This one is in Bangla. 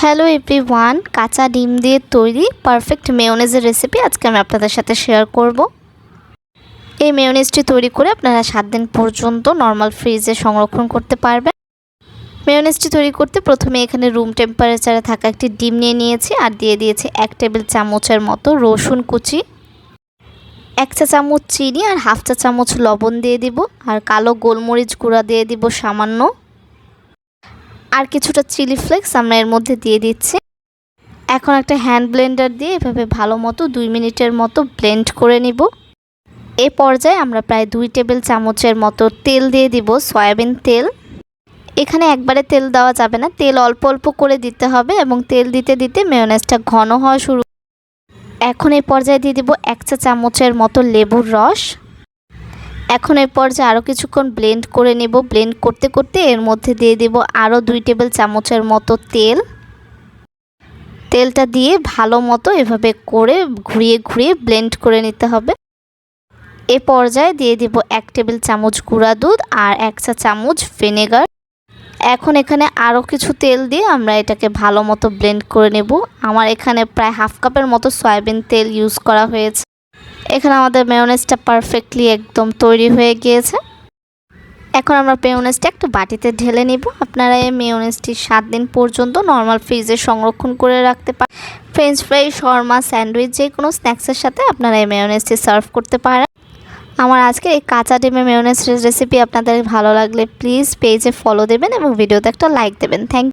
হ্যালো এভরি ওয়ান কাঁচা ডিম দিয়ে তৈরি পারফেক্ট মেয়োনেজের রেসিপি আজকে আমি আপনাদের সাথে শেয়ার করব। এই মেয়োনেজটি তৈরি করে আপনারা সাত দিন পর্যন্ত নর্মাল ফ্রিজে সংরক্ষণ করতে পারবেন। মেয়োনেজটি তৈরি করতে প্রথমে এখানে রুম টেম্পারেচারে থাকা একটি ডিম নিয়ে নিয়েছি আর দিয়ে দিয়েছি এক টেবিল চামচের মতো রসুন কুচি, এক চা চামচ চিনি আর হাফ চা চামচ লবণ দিয়ে দিব আর কালো গোলমরিচ গুঁড়া দিয়ে দিব সামান্য। আর কিছুটা চিলি ফ্লেক্স আমরা এর মধ্যে দিয়ে দিচ্ছি। এখন একটা হ্যান্ড ব্লেন্ডার দিয়ে এভাবে ভালো মতো দুই মিনিটের মতো ব্লেন্ড করে নিব। এ পর্যায়ে আমরা প্রায় দুই টেবিল চামচের মতো তেল দিয়ে দিব, সয়াবিন তেল। এখানে একবারে তেল দেওয়া যাবে না, তেল অল্প অল্প করে দিতে হবে এবং তেল দিতে দিতে মেয়োনেজটা ঘন হওয়া শুরু। এখন এই পর্যায়ে দিয়ে দিব এক চা চামচের মতো লেবুর রস। এখন এর পর্যায়ে আরও কিছুক্ষণ ব্লেন্ড করে নেব। ব্লেন্ড করতে করতে এর মধ্যে দিয়ে দেব আরও দুই টেবিল চামচের মতো তেল। তেলটা দিয়ে ভালো মতো এভাবে করে ঘুরিয়ে ঘুরিয়ে ব্লেন্ড করে নিতে হবে। এ পর্যায়ে দিয়ে দিব এক টেবিল চামচ গুঁড়া দুধ আর এক চা চামচ ভিনেগার এখন এখানে আরও কিছু তেল দিয়ে আমরা এটাকে ভালো মতো ব্লেন্ড করে নেব। আমার এখানে প্রায় হাফ কাপের মতো সয়াবিন তেল ইউজ করা হয়েছে। এখানে আমাদের মেয়োনেজটা পারফেক্টলি একদম তৈরি হয়ে গিয়েছে। এখন আমরা মেয়োনেজটা একটা বাটিতে ঢেলে নিব। আপনারা এই মেয়োনেজটি সাত দিন পর্যন্ত নর্মাল ফ্রিজে সংরক্ষণ করে রাখতে পারেন ফ্রেঞ্চ ফ্রাই শর্মা স্যান্ডউইচ যে কোনো স্ন্যাক্সের সাথে আপনারা এই মেয়োনেজটি সার্ভ করতে পারেন। আমার আজকে এই কাঁচা ডিমের মেয়োনেজ রেসিপি আপনাদের ভালো লাগলে প্লিজ পেজে ফলো দেবেন এবং ভিডিওতে একটা লাইক দেবেন। থ্যাংক